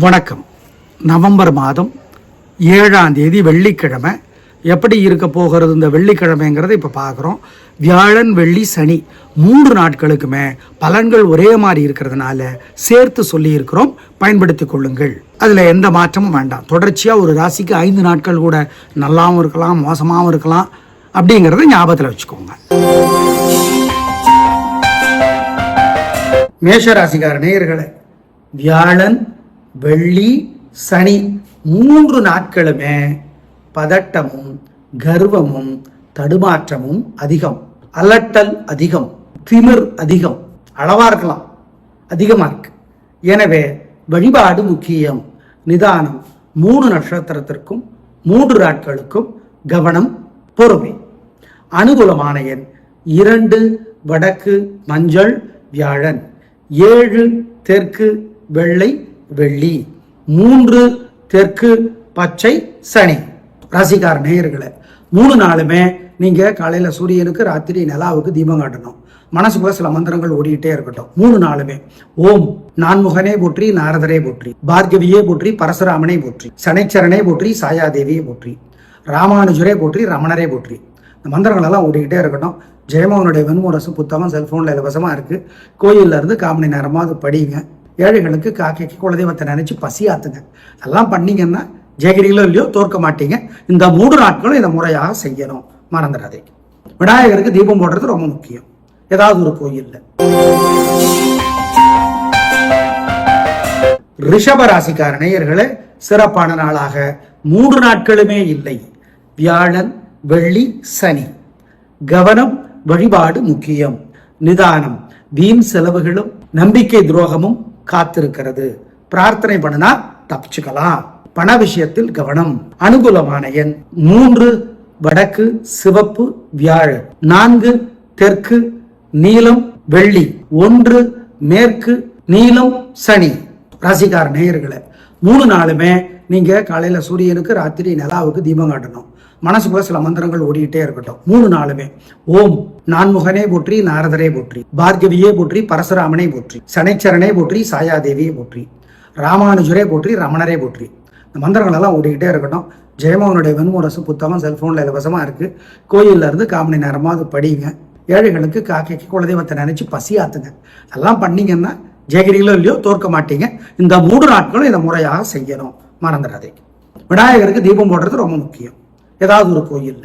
வணக்கம். நவம்பர் மாதம் ஏழாம் தேதி வெள்ளிக்கிழமை. எப்படி இருக்க போகிறது இந்த வெள்ளிக்கிழமைங்கிறத இப்போ பார்க்குறோம். வியாழன் வெள்ளி சனி மூன்று நாட்களுக்குமே பலன்கள் ஒரே மாதிரி இருக்கிறதுனால சேர்த்து சொல்லியிருக்கிறோம். பயன்படுத்தி கொள்ளுங்கள். அதில் எந்த மாற்றமும் வேண்டாம். தொடர்ச்சியாக ஒரு ராசிக்கு ஐந்து நாட்கள் கூட நல்லாவும் இருக்கலாம் மோசமாகவும் இருக்கலாம் அப்படிங்கிறத ஞாபகத்தில் வச்சுக்கோங்க. மேஷராசிக்கார நேயர்களே வியாழன் வெள்ளி சனி மூன்று நாட்களுமே பதட்டமும் கர்வமும் தடுமாற்றமும் அதிகம். அலட்டல் அதிகம் திமிர் அதிகம். அளவா இருக்கலாம். அதிகமா இருக்கு. எனவே வழிபாடு முக்கியம். நிதானம். மூணு நட்சத்திரத்திற்கும் மூன்று நாட்களுக்கும் கவனம் பொறுமை. அனுகூலமான எண் இரண்டு வடக்கு மஞ்சள் வியாழன். ஏழு தெற்கு வெள்ளை வெள்ளி மூன்று தெற்கு பச்சை சனி. ராசிக்கார நேயர்களை மூணு நாளுமே நீங்கள் காலையில் சூரியனுக்கு ராத்திரி நிலாவுக்கு தீபம் காட்டணும். மனசுக்குள்ள சில மந்திரங்கள் ஓடிக்கிட்டே இருக்கட்டும். மூணு நாளுமே. ஓம் நான்முகனே போற்றி நாரதரே போற்றி பார்கவியே போற்றி பரசுராமனே போற்றி சனைச்சரனே போற்றி சாயாதேவியே போற்றி ராமானுஜரே போற்றி ரமணரே போற்றி. இந்த மந்திரங்கள் எல்லாம் ஓடிக்கிட்டே இருக்கட்டும். ஜெயமோகனுடைய வெண்முரசு புத்தகம் செல்ஃபோனில் இலவசமாக இருக்குது கோயில்ல இருந்து கால் மணி அது படிங்க. ஏழைகளுக்கு காக்கைக்கு குலதெய்வத்தை நினைச்சு பசியாத்துங்க. அதெல்லாம் பண்ணீங்கன்னா ஜெயகிரிகளோ இல்லையோ தோற்க மாட்டீங்க. இந்த மூன்று நாட்களும் இதை முறையாக செய்யணும். மறந்துடாதீங்க. விநாயகருக்கு தீபம் போடுறது ரொம்ப முக்கியம். ஏதாவது ஒரு கோயில்ல. ரிஷபராசிக்கார நேயர்களே சிறப்பான நாளாக. மூன்று நாட்களுமே இல்லை. வியாழன் வெள்ளி சனி. கவனம் வழிபாடு முக்கியம். நிதானம் வீண் செலவுகளும் நம்பிக்கை துரோகமும் காத்திருக்கிறது. பிரார்த்தனை பண்ணினா தப்பிச்சுக்கலாம். பண விஷயத்தில் கவனம். அனுகூலமான எண் மூன்று வடக்கு சிவப்பு வியாழ நான்கு தெற்கு நீலம் வெள்ளி. ஒன்று மேற்கு நீலம் சனி. ராசிக்கார நேயர்களை மூணு நாளுமே நீங்க காலையில சூரியனுக்கு ராத்திரி நிலாவுக்கு தீபம் காட்டணும். மனசுக்குள்ள சில மந்திரங்கள் ஓடிக்கிட்டே இருக்கட்டும். மூணு நாளுமே. ஓம் நான்முகனே போற்றி நாரதரே போற்றி பார்கவியே போற்றி பரசுராமனே போற்றி சனைச்சரனே போற்றி சாயாதேவியே போற்றி ராமானுஜரே போற்றி ரமணரே போற்றி. இந்த மந்திரங்கள் எல்லாம் ஓடிக்கிட்டே இருக்கட்டும். ஜெயமோகனுடைய வெண்முரசு புத்தகம் செல்ஃபோனில் இலவசமாக இருக்கு. கோயில்ல இருந்து கால் மணி நேரமாவது படிங்க. ஏழைகளுக்கு காக்கைக்கு குலதெய்வத்தை நினைச்சு பசியாத்துங்க. அதெல்லாம் பண்ணீங்கன்னா ஜெயகிரிகளோ இல்லையோ தோற்க மாட்டீங்க. இந்த மூன்று நாட்களும் இதை முறையாக செய்யணும். மறந்துடாதீங்க. விநாயகருக்கு தீபம் போடுறது ரொம்ப முக்கியம். ஏதாவது ஒரு கோயில்ல.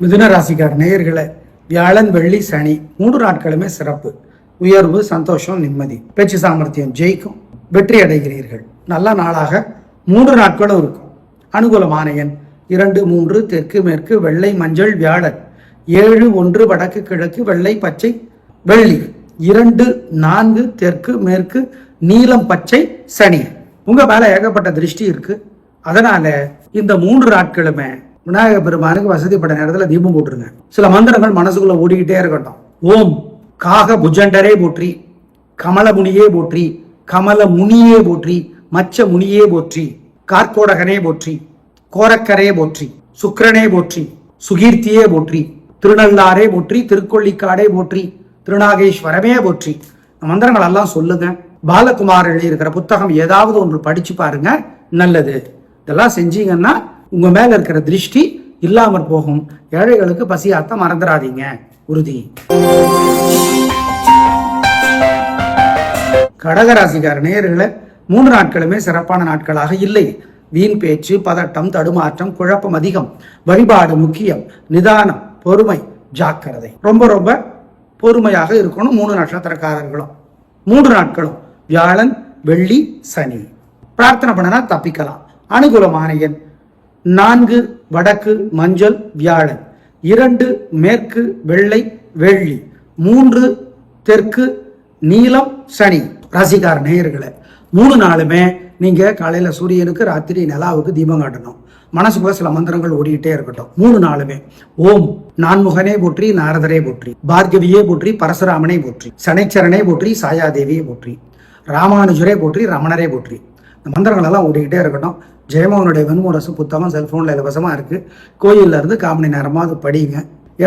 மிதுன ராசிக்கார நேயர்களை வியாழன் வெள்ளி சனி மூன்று நாட்களுமே சிறப்பு. உயர்வு சந்தோஷம் நிம்மதி. பேச்சு சாமர்த்தியம் ஜெயிக்கும். வெற்றி அடைகிறீர்கள். நல்ல நாளாக மூன்று நாட்களும் இருக்கும். அனுகூலமான எண் இரண்டு மூன்று தெற்கு மேற்கு வெள்ளை மஞ்சள் வியாழன். ஏழு ஒன்று வடக்கு கிழக்கு வெள்ளை பச்சை வெள்ளி. இரண்டு நான்கு தெற்கு மேற்கு நீலம் பச்சை சனி. உங்க மேல ஏகப்பட்ட திருஷ்டி இருக்கு. அதனால இந்த மூன்று நாட்களுமே விநாயகர் பெருமானுக்கு வசதிப்பட்ட நேரத்துல தீபம் போட்டுருங்க. சில மந்திரங்கள் மனசுக்குள்ள ஓடிக்கிட்டே இருக்கட்டும். ஓம் காக புஜண்டரே போற்றி கமல முனியே போற்றி கமல முனியே போற்றி மச்ச முனியே போற்றி கார்கோடகனே போற்றி கோரக்கரே போற்றி சுக்கிரனே போற்றி சுகீர்த்தியே போற்றி திருநள்ளாரே போற்றி திருக்கொள்ளிக்காடே போற்றி திருநாகேஸ்வரமே போற்றி. இந்த மந்திரங்கள் எல்லாம் சொல்லுங்க. பாலகுமார் எழுதியிருக்கிற புத்தகம் ஏதாவது ஒன்று படிச்சு பாருங்க நல்லது. இதெல்லாம் செஞ்சீங்கன்னா உங்க மேல இருக்கிற திருஷ்டி இல்லாமற் போகும். ஏழைகளுக்கு பசியாத்த மறந்துடாதீங்க உறுதி. கடகராசிக்கார நேர்களை மூன்று நாட்களுமே சிறப்பான நாட்களாக இல்லை. வீண் பேச்சு பதட்டம் தடுமாற்றம் குழப்பம் அதிகம். வழிபாடு முக்கியம். நிதானம் பொறுமை ஜாக்கிரதை. ரொம்ப ரொம்ப பொறுமையாக இருக்கணும் மூணு நட்சத்திரக்காரர்களும். மூன்று நாட்களும். வியாழன் வெள்ளி சனி. பிரார்த்தனை பண்ணனா தப்பிக்கலாம். அனுகூலமான எண் நான்கு வடக்கு மஞ்சள் வியாழன். இரண்டு மேற்கு வெள்ளை வெள்ளி. மூன்று தெற்கு நீலம் சனி. ராசிக்கார நேயர்களை மூணு நாளுமே நீங்க காலையில சூரியனுக்கு ராத்திரி நிலாவுக்கு தீபம் காட்டணும். மனசுக்குள்ள சில மந்திரங்கள் ஓடிக்கிட்டே இருக்கட்டும். மூணு நாளுமே. ஓம் நான்முகனே போற்றி நாரதரே போற்றி. பார்கவியே போற்றி பரசுராமனே போற்றி. சனைச்சரனே போற்றி சாயாதேவியே போற்றி. ராமானுஜரே போற்றி ரமணரே போற்றி. இந்த மந்திரங்கள் எல்லாம் ஓடிக்கிட்டே இருக்கட்டும். ஜெயமோகனுடைய வெண்முரசு புத்தகம் செல்ஃபோனில் இலவசமாக இருக்கு. கோயில்ல இருந்து கால் மணி நேரமாவது படிங்க.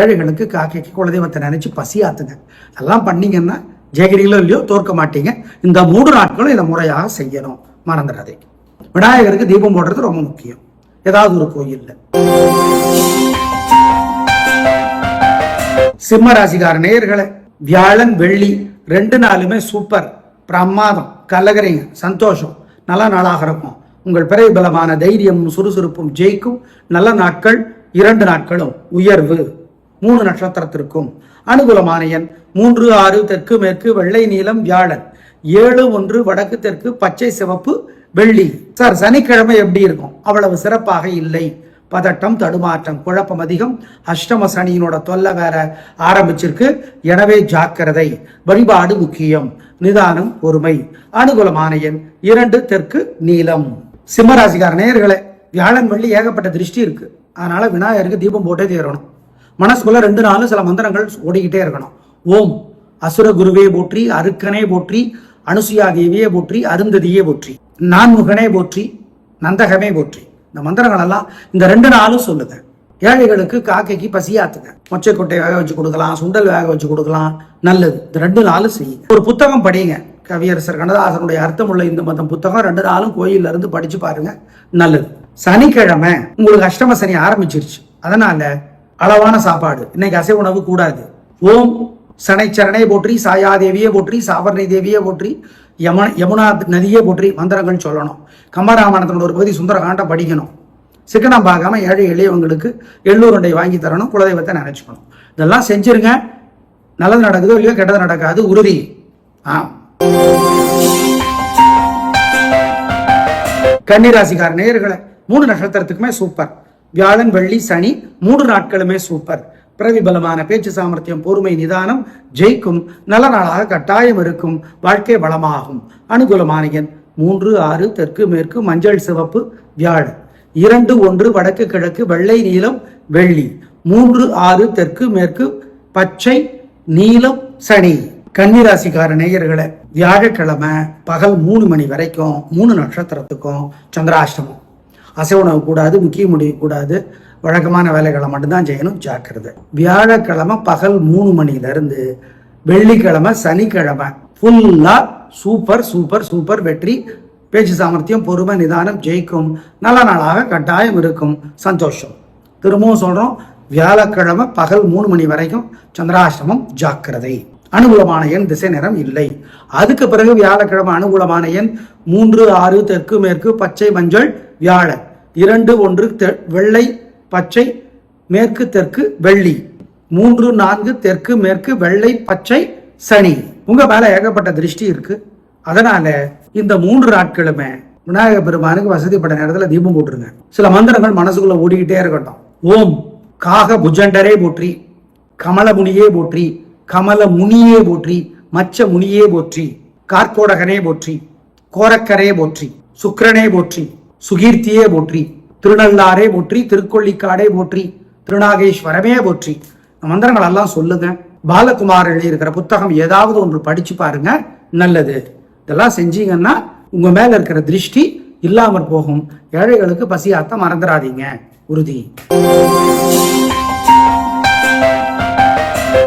ஏழைகளுக்கு காக்கைக்கு குலதெய்வத்தை நினைச்சு பசியாத்துங்க. அதெல்லாம் பண்ணீங்கன்னா ஜெயகிரிகளோ இல்லையோ தோற்க மாட்டீங்க. இந்த மூன்று நாட்களும் இதை முறையாக செய்யணும். மறந்துடாதே. விநாயகருக்கு தீபம் போடுறது ரொம்ப முக்கியம். ஏதாவது ஒரு கோயில்ல. சிம்ம ராசிக்கார நேயர்களை வியாழன் வெள்ளி ரெண்டு நாளுமே சூப்பர் பிரமாதம் கலகரிங்க சந்தோஷம். நல்ல நாளாக இருக்கும். உங்கள் பிறகு பலமான தைரியமும் சுறுசுறுப்பும் ஜெயிக்கும். நல்ல நாட்கள் இரண்டு நாட்களும். உயர்வு மூணு நட்சத்திரத்திற்கும். அனுகூலமான எண் மூன்று ஆறு தெற்கு மேற்கு வெள்ளை நீளம் வியாழன். ஏழு ஒன்று வடக்கு தெற்கு பச்சை சிவப்பு வெள்ளி. சார் சனிக்கிழமை எப்படி இருக்கும்? அவ்வளவு சிறப்பாக இல்லை. பதட்டம் தடுமாற்றம் குழப்பம் அதிகம். அஷ்டம சனியினோட தொல்லை வேற ஆரம்பிச்சிருக்கு. எனவே ஜாக்கிரதை வழிபாடு முக்கியம். நிதானம் பொறுமை அனுகூலமான எண் இரண்டு தெற்கு நீலம் சிம்மராசிகார நேயர்களே வியாழன் வெள்ளி ஏகப்பட்ட திருஷ்டி இருக்கு. அதனால விநாயகருக்கு தீபம் போட்டே தீரணும். மனசுக்குள்ள ரெண்டு நாளும் சில மந்திரங்கள் ஓடிக்கிட்டே இருக்கணும். ஓம். அசுர குருவே போற்றி அருக்கனே போற்றி அனுசுயா தேவியே போற்றி அருந்ததியே போற்றி நான்முகனே போற்றி நந்தகமே போற்றி. இந்த மந்திரங்கள் எல்லாம் இந்த ரெண்டு நாளும் சொல்லுங்க ஏழைகளுக்கு காக்கைக்கு பசியாத்துங்க மொச்சைக்கொட்டை வேக வச்சு கொடுக்கலாம் சுண்டல் வேக வச்சு கொடுக்கலாம். நல்லது. இந்த ரெண்டு நாளும் செய்யுங்க. ஒரு புத்தகம் படிங்க. கவியரசர் கண்ணதாசனுடைய அர்த்தமுள்ள இந்த மதம் புத்தகம் ரெண்டு நாளும் கோயில்ல இருந்து படிச்சு பாருங்க. நல்லது. சனிக்கிழமை உங்களுக்கு அஷ்டம சனி ஆரம்பிச்சிருச்சு. அதனால அளவான சாப்பாடு. இன்னைக்கு அசைவ உணவு கூடாது. ஓம் சனைச்சரணை போற்றி சாயாதேவியே போற்றி சாவர்ணை தேவியே போற்றி யமுனா யமுனா நதியே போற்றி மந்திரங்கள் சொல்லணும். கம்பராமாயணத்தினோட ஒரு பகுதி சுந்தரகாண்டம் படிக்கணும். சிக்கனம் பார்க்காம ஏழை எளியவங்களுக்கு எள்ளூருண்டை வாங்கி தரணும் குலதெய்வத்தை நினைச்சுக்கணும். இதெல்லாம் செஞ்சிருங்க. நல்லது நடக்குதோ இல்லையோ கெட்டது நடக்காது உறுதி. ஆ கன்னிராசிக்கார நேயர்களை மூணு நட்சத்திரத்துக்குமே சூப்பர். வியாழன் வெள்ளி சனி மூன்று நாட்களுமே சூப்பர். பிரதிபலமான பேச்சு சாமர்த்தியம் பொறுமை நிதானம் ஜெயிக்கும் நல்ல நாளாக கட்டாயம் இருக்கும் வாழ்க்கை வளமாகும். அனுகூலமான எண் மூன்று ஆறு தெற்கு மேற்கு மஞ்சள் சிவப்பு வியாழன் இரண்டு ஒன்று வடக்கு கிழக்கு வெள்ளை நீலம் வெள்ளி. மூன்று ஆறு தெற்கு மேற்கு பச்சை நீலம் சனி. கன்னிராசிக்கார நேயர்களை வியாழக்கிழமை பகல் மூணு மணி வரைக்கும் மூணு நட்சத்திரத்துக்கும் சந்திராஷ்டமம். அசை உணவு கூடாது முக்கிய முடிவு கூடாது. வழக்கமான வேலைகளை மட்டும்தான் செய்யணும் ஜாக்கிரதை. வியாழக்கிழமை பகல் மூணு மணிலேருந்து வெள்ளிக்கிழமை சனிக்கிழமை ஃபுல்லாக சூப்பர் சூப்பர் சூப்பர் வெற்றி. பேச்சு சாமர்த்தியம் பொறுமை நிதானம் ஜெயிக்கும். நல்ல நாளாக கட்டாயம் இருக்கும். சந்தோஷம். திரும்பவும் சொல்கிறோம் வியாழக்கிழமை பகல் மூணு மணி வரைக்கும் சந்திராசிரமம் ஜாக்கிரதை. அனுகூலமான எண் திசை நேரம் இல்லை. அதுக்கு பிறகு வியாழக்கிழமை அனுகூலமான எண் மூன்று ஆறு தெற்கு மேற்கு பச்சை மஞ்சள் வியாழன். இரண்டு ஒன்று தெ- வெள்ளை பச்சை மேற்கு தெற்கு வெள்ளி. மூன்று நான்கு தெற்கு மேற்கு வெள்ளை பச்சை சனி. உங்க மேல ஏகப்பட்ட திருஷ்டி இருக்கு. அதனால இந்த மூன்று நாட்களுமே விநாயக பெருமானுக்கு வசதிப்பட்ட நேரத்துல தீபம் போட்டுருங்க. சில மந்திரங்கள் மனசுக்குள்ள ஓடிக்கிட்டே இருக்கட்டும். ஓம். காக புஜண்டரே போற்றி. கமல முனியே போற்றி. கமல முனியே போற்றி. மச்ச முனியே போற்றி. கார்கோடகனே போற்றி. கோரக்கரே போற்றி. சுக்கரனே போற்றி. சுகீர்த்தியே போற்றி. திருநள்ளாரே போற்றி திருக்கொள்ளிக்காடே போற்றி திருநாகேஸ்வரமே போற்றி. மந்திரங்கள் எல்லாம் சொல்லுங்க. பாலகுமார் எழுதியிருக்கிற புத்தகம் ஏதாவது ஒன்று படிச்சு பாருங்க நல்லது. இதெல்லாம் செஞ்சீங்கன்னா உங்க மேல இருக்கிற திருஷ்டி இல்லாமற் போகும். ஏழைகளுக்கு பசியாத்த மறந்துடாதீங்க உறுதி.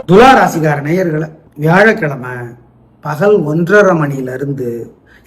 துலா ராசிகார நேயர்களை வியாழக்கிழமை பகல் ஒன்றரை மணியிலிருந்து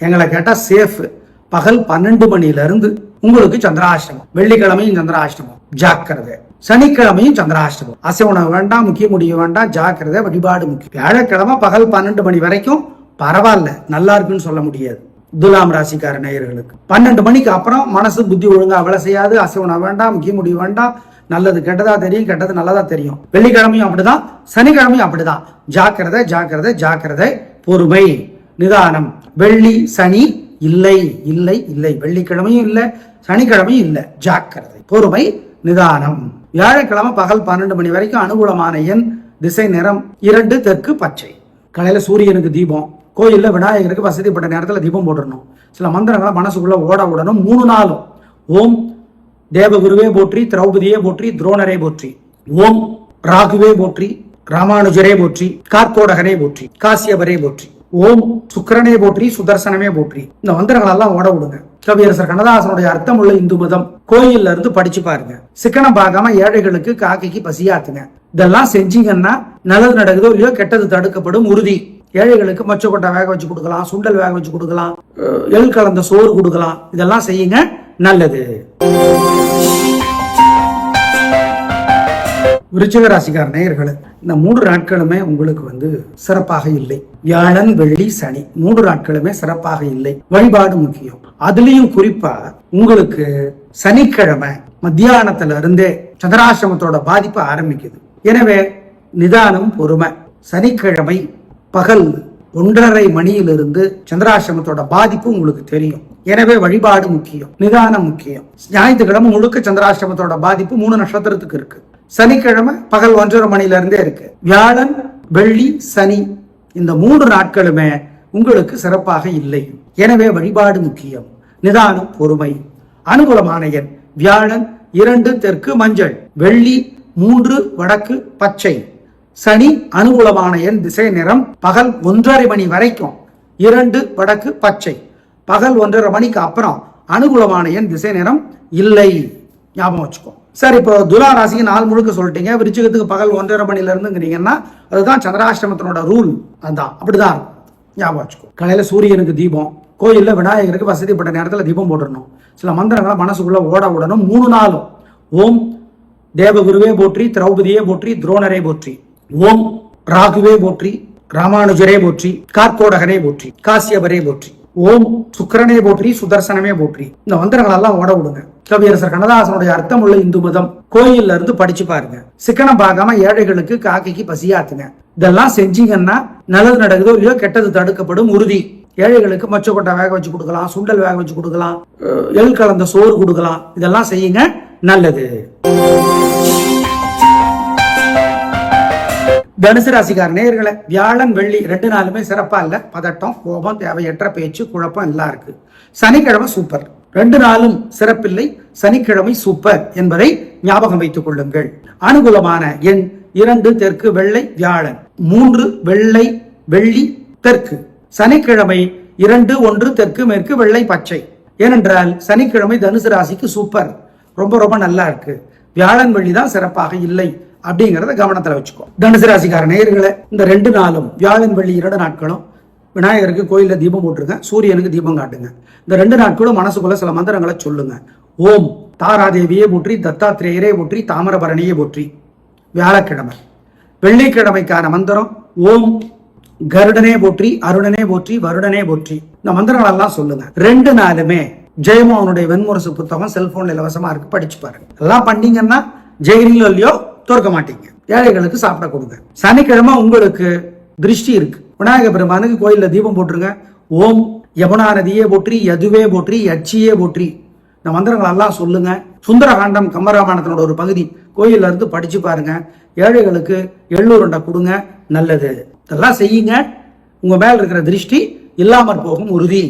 எங்களை கேட்டால் சேஃபு பகல் பன்னெண்டு மணில இருந்து உங்களுக்கு சந்திராஷ்டமம். வெள்ளிக்கிழமையும் சந்திராஷ்டமம். ஜாக்கிரதை. சனிக்கிழமையும் சந்திராஷ்டமம். அசைவணம் வேண்டாம் முக்கிய முடிய வேண்டாம் ஜாக்கிரதை வழிபாடு முக்கியம். வியாழக்கிழமை பகல் பன்னெண்டு மணி வரைக்கும் பரவாயில்ல நல்லா இருக்குன்னு சொல்ல முடியாது. துலாம் ராசிக்கார நேயர்களுக்கு. பன்னெண்டு மணிக்கு அப்புறம் மனசு புத்தி ஒழுங்கா வேலை செய்யாது அசைவணம் வேண்டாம் முக்கிய முடிவு வேண்டாம் நல்லது கெட்டதா தெரியும் கெட்டது நல்லதா தெரியும். வெள்ளிக்கிழமையும் அப்படிதான் சனிக்கிழமையும் அப்படிதான். ஜாக்கிரதை ஜாக்கிரதை ஜாக்கிரதை பொறுமை நிதானம். வெள்ளி சனி இல்லை இல்லை இல்லை. வெள்ளிக்கிழமையும் இல்லை சனிக்கிழமையும் இல்லை. ஜாக்கிரதை. பொறுமை நிதானம். வியாழக்கிழமை பகல் பன்னெண்டு மணி வரைக்கும் அனுகூலமான எண் திசை நிறம் இரண்டு தெற்கு பச்சை. காலையில் சூரியனுக்கு தீபம். கோயிலில் விநாயகருக்கு வசதிப்பட்ட நேரத்தில் தீபம் போட்டுடணும். சில மந்திரங்களை மனசுக்குள்ள ஓட விடணும் மூணு நாளும். ஓம் தேவகுருவே போற்றி திரௌபதியே போற்றி துரோணரே போற்றி. ஓம் ராகுவே போற்றி ராமானுஜரே போற்றி கார்கோடகனே போற்றி காசியபரே போற்றி. ஓம் சுக்கிரனே போற்றி சுதர்சனமே போற்றி. இந்த மந்திரங்களெல்லாம் ஓட விடுங்க. கவியரசர் கண்ணதாசனுடைய அர்த்தம் உள்ள இந்து மதம் கோயில்ல இருந்து படிச்சு பாருங்க. சிக்கனம் பார்க்காம ஏழைகளுக்கு காக்கைக்கு பசியாத்துங்க. இதெல்லாம் செஞ்சீங்கன்னா நல்லது நடக்குதோ இல்லையோ கெட்டது தடுக்கப்படும் உறுதி. ஏழைகளுக்கு மொச்சக்கொட்டை வேக வச்சு கொடுக்கலாம் சுண்டல் வேக வச்சு கொடுக்கலாம் எள் கலந்த சோறு கொடுக்கலாம். இதெல்லாம் செய்யுங்க நல்லது. விருச்சிக ராசிக்கார நேயர்களே இந்த மூன்று நாட்களுமே உங்களுக்கு வந்து சிறப்பாக இல்லை. வியாழன் வெள்ளி சனி மூன்று நாட்களுமே சிறப்பாக இல்லை. வழிபாடு முக்கியம். அதுலயும் குறிப்பா உங்களுக்கு சனிக்கிழமை மத்தியானத்துல இருந்தே சந்திராசிரமத்தோட பாதிப்பு ஆரம்பிக்குது. எனவே நிதானம் பொறுமை. சனிக்கிழமை பகல் ஒன்றரை மணியிலிருந்து சந்திராசிரமத்தோட பாதிப்பு உங்களுக்கு தெரியும். எனவே வழிபாடு முக்கியம் நிதானம் முக்கியம். ஞாயிற்றுக்கிழமை முழுக்க சந்திராசிரமத்தோட பாதிப்பு மூணு நட்சத்திரத்துக்கு இருக்கு. சனிக்கிழமை பகல் ஒன்றரை மணிலேருந்தே இருக்கு. வியாழன் வெள்ளி சனி இந்த மூன்று நாட்களுமே உங்களுக்கு சிறப்பாக இல்லை. எனவே வழிபாடு முக்கியம். நிதானம் பொறுமை. அனுகூலமான எண். வியாழன் இரண்டு தெற்கு மஞ்சள். வெள்ளி மூன்று வடக்கு பச்சை. சனி அனுகூலமான எண். திசை நிறம். பகல் ஒன்றரை மணி வரைக்கும். இரண்டு வடக்கு பச்சை. பகல் ஒன்றரை மணிக்கு அப்புறம் அனுகூலமான எண். திசை நிறம் இல்லை. ஞாபகம் வச்சுக்கோ. சார் இப்போ துலா ராசிக்கு நாள் முழுக்க சொல்லிட்டீங்க. விருச்சிகத்துக்கு பகல் ஒன்றரை மணில இருந்துங்கிறீங்கன்னா அதுதான் சந்திராஷ்டமத்தினோட ரூல் அதுதான் அப்படிதான் இருக்கும். ஞாபகம் வச்சுக்கோ. காலையில சூரியனுக்கு தீபம் கோயிலில் விநாயகருக்கு வசதிப்பட்ட நேரத்தில் தீபம் போட்டுடணும். சில மந்திரங்களை மனசுக்குள்ள ஓட விடணும் மூணு நாளும். ஓம் தேவகுருவே போற்றி திரௌபதியே போற்றி துரோணரே போற்றி. ஓம் ராகுவே போற்றி ராமானுஜரே போற்றி கார்கோடகரே போற்றி காசியபரே போற்றி. ஓம் சுக்கரனே போற்றி சுதர்சனமே போற்றி. இந்த மந்திரங்கள் எல்லாம் ஓட விடுங்க. கவியரசர் கண்ணதாசனுடைய அர்த்தம் உள்ள இந்து மதம் கோயில்ல இருந்து படிச்சு பாருங்க. சிக்கனம் பார்க்காம ஏழைகளுக்கு காக்கைக்கு பசியாத்துங்க. இதெல்லாம் செஞ்சீங்கன்னா நல்லது நடக்குதோ இல்லையோ கெட்டது தடுக்கப்படும் உறுதி. ஏழைகளுக்கு மொச்சக்கொட்டை வேக வச்சு கொடுக்கலாம் சுண்டல் வேக வச்சு கொடுக்கலாம் எள் கலந்த சோறு கொடுக்கலாம். இதெல்லாம் செய்யுங்க நல்லது. தனுசு ராசிக்கார நேயர்களே வியாழன் வெள்ளி ரெண்டு நாளுமே சிறப்பா இல்ல. பதட்டம் கோபம் தேவையற்ற பேச்சு குழப்பம் எல்லாம் இருக்கு. சனிக்கிழமை சூப்பர் ரெண்டு நாளும் சிறப்பில்லை. சனிக்கிழமை சூப்பர் என்பதை ஞாபகம் வைத்துக் கொள்ளுங்கள். அனுகூலமான எண் இரண்டு தெற்கு வெள்ளை வியாழன். மூன்று வெள்ளை வெள்ளி தெற்கு. சனிக்கிழமை இரண்டு ஒன்று தெற்கு மேற்கு வெள்ளை பச்சை. ஏனென்றால் சனிக்கிழமை தனுசு ராசிக்கு சூப்பர் ரொம்ப ரொம்ப நல்லா இருக்கு. வியாழன் வெள்ளி தான் சிறப்பாக இல்லை. அப்படிங்கறத கவனத்துல வச்சுக்கோ. தனுசு ராசிக்கார இந்த ரெண்டு நாளும் வியாழன் வெள்ளி இரண்டு நாட்களும் விநாயகருக்கு கோயில்ல தீபம் போட்டுருங்க சூரியனுக்கு தீபம் காட்டுங்க. இந்த ரெண்டு நாட்களும் மனசுக்குள்ள சில மந்திரங்களை சொல்லுங்க. ஓம் தாராதேவியே போற்றி தத்தாத்திரேயரே போற்றி தாமிரபரணியே போற்றி. வியாழக்கிழமை. வெள்ளிக்கிழமைக்கான மந்திரம் ஓம் கருடனே போற்றி அருடனே போற்றி வருடனே போற்றி. இந்த மந்திரங்கள் எல்லாம் சொல்லுங்க. ரெண்டு நாளுமே ஜெயமோகனுடைய வெண்முரசு புத்தகம் செல்போன்ல இலவசமா இருக்கு. படிச்சு பாருங்க. எல்லாம் பண்ணீங்கன்னா ஜெயிலோ இல்லையோ தோற்க மாட்டீங்க. ஏழைகளுக்கு சாப்பிட கொடுங்க. சனிக்கிழமை உங்களுக்கு திருஷ்டி இருக்கு. விநாயக பெருமானுக்கு கோயிலில் தீபம் போட்டுருங்க. ஓம் யமுனா நதியே போற்றி யதுவே போற்றி யட்சியே போற்றி. இந்த மந்திரங்கள் எல்லாம் சொல்லுங்க. சுந்தரகாண்டம் கம்பராமாயணத்தினோட ஒரு பகுதி. கோயில்ல இருந்து படிச்சு பாருங்க. ஏழைகளுக்கு எள்ளுருண்டை கொடுங்க. நல்லது. இதெல்லாம் செய்யுங்க. உங்க மேல இருக்கிற திருஷ்டி இல்லாமற் போகும் உறுதி.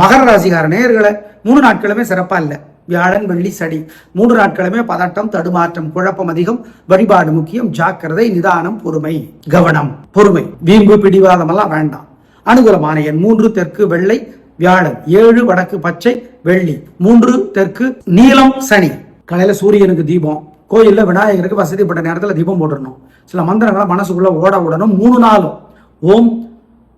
மகர ராசிகார நேயர்களை மூணு நாட்களுமே சிறப்பா இல்லை. வியாழன் வெள்ளி சனி. மூன்று நாட்களுமே பதட்டம் தடுமாற்றம் குழப்பம் அதிகம். வழிபாடு முக்கியம். ஜாக்கிரதை நிதானம் பொறுமை கவனம். பொறுமை. வீம்பு பிடிவாதம் எல்லாம் வேண்டாம். அனுகூலமான எண் மூன்று தெற்கு வெள்ளை வியாழன். ஏழு வடக்கு பச்சை வெள்ளி. மூன்று தெற்கு நீலம் சனி. காலையில சூரியனுக்கு தீபம். கோயில்ல விநாயகருக்கு வசதிப்பட்ட நேரத்துல தீபம் போட்டுடணும். சில மந்திரங்களை மனசுக்குள்ள ஓட விடணும் மூணு நாளும். ஓம்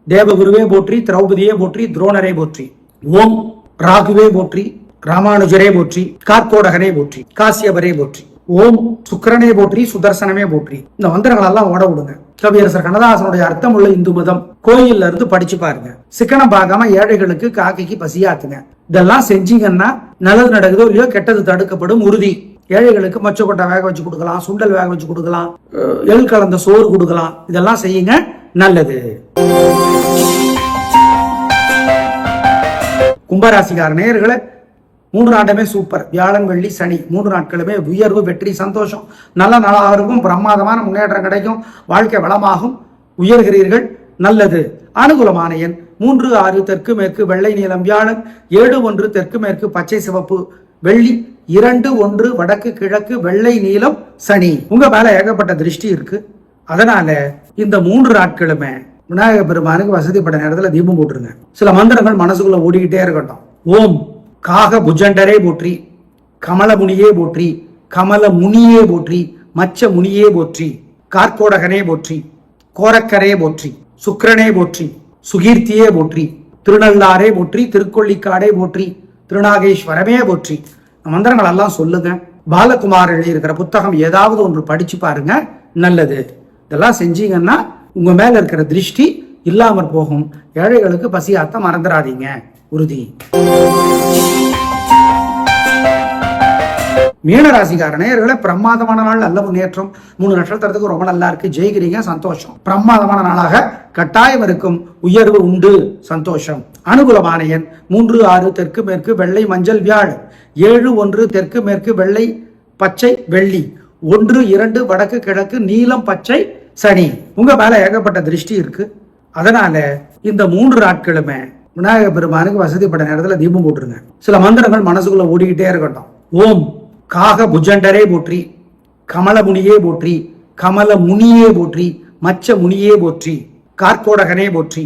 தேவகுருவே போற்றி திரௌபதியே போற்றி துரோணரே போற்றி. ஓம் ராகுவே போற்றி ராமானுஜரே போற்றி கார்கோடகனே போற்றி காசியபரே போற்றி ஓம் சுக்கிரனே போற்றி சுதர்சனமே போற்றி. இந்த மந்திரங்கள் எல்லாம் ஓட விடுங்க. கவியரசர் கண்ணதாசனுடைய அர்த்தம் உள்ள இந்து மதம் கோயில்ல இருந்து படிச்சு பாருங்க. சிக்கனம் பார்க்காம ஏழைகளுக்கு காக்கைக்கு பசியாத்துங்க. இதெல்லாம் செஞ்சீங்கன்னா நல்லது நடக்குதோ இல்லையோ கெட்டது தடுக்கப்படும் உறுதி. ஏழைகளுக்கு மொச்சக்கொட்டை வேக வச்சு கொடுக்கலாம் சுண்டல் வேக வச்சு கொடுக்கலாம் எள் கலந்த சோறு கொடுக்கலாம். இதெல்லாம் செய்யுங்க நல்லது. கும்பராசிக்கார நேர்களை மூன்று நாட்டுமே சூப்பர் வியாழன் வெள்ளி சனி. மூன்று நாட்களுமே உயர்வு வெற்றி சந்தோஷம். நல்ல நாளாக இருக்கும். பிரமாதமான முன்னேற்றம் கிடைக்கும். வாழ்க்கை வளமாகும். உயர்கிறீர்கள். நல்லது. அனுகூலமான எண் மூன்று ஆறு தெற்கு மேற்கு வெள்ளை நீளம் வியாழன். ஏழு ஒன்று தெற்கு மேற்கு பச்சை சிவப்பு வெள்ளி. இரண்டு ஒன்று வடக்கு கிழக்கு வெள்ளை நீளம் சனி. உங்க மேல ஏகப்பட்ட திருஷ்டி இருக்கு. அதனால இந்த மூன்று நாட்களுமே விநாயகர் பெருமானுக்கு வசதிப்பட்ட நேரத்தில் தீபம் போட்டுருங்க. சில மந்திரங்கள் மனசுக்குள்ள ஓடிக்கிட்டே இருக்கட்டும். ஓம். காக புஜண்டரே போற்றி கமல முனியே போற்றி கமல முனியே போற்றி மச்ச முனியே போற்றி கார்கோடகனே போற்றி கோரக்கரே போற்றி சுக்கரனே போற்றி சுகீர்த்தியே போற்றி திருநள்ளாரே போற்றி திருக்கொள்ளிக்காடே போற்றி திருநாகேஸ்வரமே போற்றி. மந்திரங்கள் எல்லாம் சொல்லுங்க. பாலகுமார் எழுதியிருக்கிற புத்தகம் ஏதாவது ஒன்று படிச்சு பாருங்க நல்லது. இதெல்லாம் செஞ்சீங்கன்னா உங்க மேல இருக்கிற திருஷ்டி இல்லாமற் போகும். ஏழைகளுக்கு பசியாத்த மறந்துடாதீங்க உறுதி. மீனராசிக்கார நேயர்களே பிரமாதமான நாள் நல்ல முன்னேற்றம் மூணு நட்சத்திரத்துக்கு ரொம்ப நல்லா இருக்கு. ஜெயிக்கிறீங்க சந்தோஷம். பிரமாதமான நாளாக கட்டாயம் இருக்கும். உயர்வு உண்டு சந்தோஷம். அனுகூலமான எண் மூன்று ஆறு தெற்கு மேற்கு வெள்ளை மஞ்சள் வியாழ் ஏழு ஒன்று தெற்கு மேற்கு வெள்ளை பச்சை வெள்ளி. ஒன்று இரண்டு வடக்கு கிழக்கு நீலம் பச்சை சனி. உங்க மேல ஏகப்பட்ட திருஷ்டி இருக்கு. அதனால இந்த மூன்று நாட்களுமே விநாயகர் பெருமானுக்கு வசதிப்பட்ட நேரத்தில் தீபம் போட்டுருங்க. சில மந்திரங்கள் மனசுக்குள்ள ஓடிக்கிட்டே இருக்கட்டும். ஓம். காக புஜண்டரே போற்றி. கமல முனியே போற்றி. கமல முனியே போற்றி. மச்ச முனியே போற்றி. கார்கோடகனே போற்றி.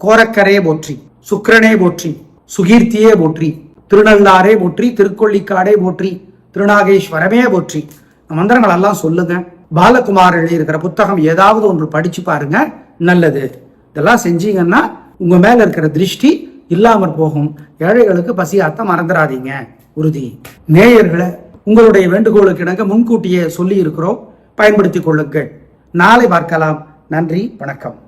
கோரக்கரே போற்றி. சுக்கரனே போற்றி. சுகீர்த்தியே போற்றி. திருநள்ளாரே போற்றி. திருக்கொள்ளிக்காடே போற்றி. திருநாகேஸ்வரமே போற்றி. மந்திரங்கள் எல்லாம் சொல்லுங்க. பாலகுமார் எழுதியிருக்கிற புத்தகம் ஏதாவது ஒன்று படிச்சு பாருங்க. நல்லது. இதெல்லாம் செஞ்சீங்கன்னா உங்கள் மேலே இருக்கிற திருஷ்டி இல்லாமற் போகும். ஏழைகளுக்கு பசியாத்த மறந்துடாதீங்க உறுதி. நேயர்களை உங்களுடைய வேண்டுகோளுக்கு இணங்க முன்கூட்டியே சொல்லி இருக்கிறோம் பயன்படுத்திக் கொள்ளுங்கள். நாளை பார்க்கலாம். நன்றி. வணக்கம்.